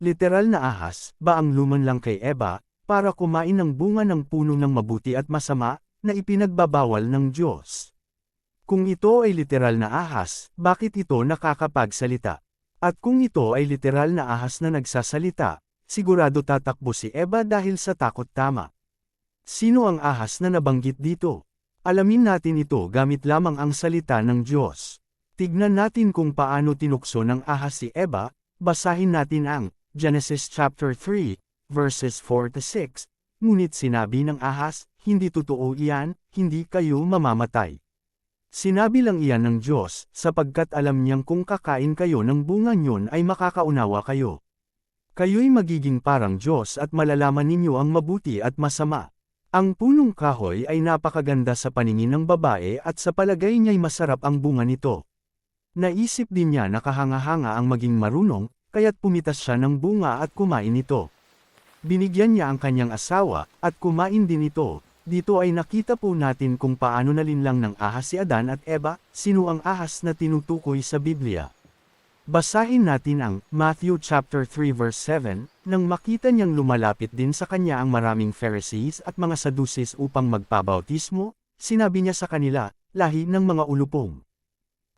literal na ahas, ba ang luman lang kay Eva, para kumain ng bunga ng puno ng mabuti at masama, na ipinagbabawal ng Diyos? Kung ito ay literal na ahas, bakit ito nakakapagsalita? At kung ito ay literal na ahas na nagsasalita, sigurado tatakbo si Eva dahil sa takot tama. Sino ang ahas na nabanggit dito? Alamin natin ito gamit lamang ang salita ng Diyos. Tignan natin kung paano tinukso ng ahas si Eva, basahin natin ang Genesis chapter 3, verses 4 to 6. Ngunit sinabi ng ahas, hindi totoo iyan, hindi kayo mamamatay. Sinabi lang iyan ng Diyos, sapagkat alam niyang kung kakain kayo ng bunga niyon ay makakaunawa kayo. Kayo'y magiging parang Diyos at malalaman ninyo ang mabuti at masama. Ang punong kahoy ay napakaganda sa paningin ng babae at sa palagay niya'y masarap ang bunga nito. Naisip din niya na kahanga-hanga ang maging marunong, kaya't pumitas siya ng bunga at kumain ito. Binigyan niya ang kanyang asawa, at kumain din ito. Dito ay nakita po natin kung paano nalinlang ng ahas si Adan at Eva, sino ang ahas na tinutukoy sa Biblia. Basahin natin ang Matthew chapter 3 verse 7, nang makita niyang lumalapit din sa kanya ang maraming Pharisees at mga Sadducees upang magpabautismo, sinabi niya sa kanila, lahi ng mga ulupong.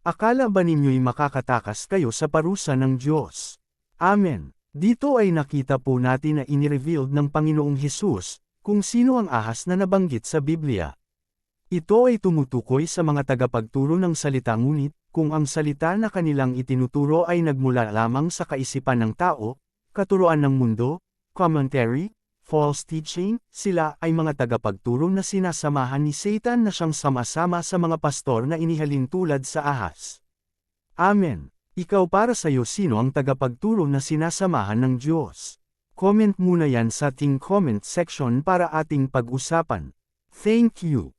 Akala ba ninyo'y makakatakas kayo sa parusa ng Diyos? Amen. Dito ay nakita po natin na inirevealed ng Panginoong Hesus, kung sino ang ahas na nabanggit sa Biblia. Ito ay tumutukoy sa mga tagapagturo ng salita ngunit, kung ang salita na kanilang itinuturo ay nagmula lamang sa kaisipan ng tao, katuruan ng mundo, commentary, false teaching, sila ay mga tagapagturo na sinasamahan ni Satan na siyang sama-sama sa mga pastor na inihalin tulad sa ahas. Amen. Ikaw para sa iyo sino ang tagapagturo na sinasamahan ng Diyos? Comment muna yan sa ating comment section para ating pag-usapan. Thank you.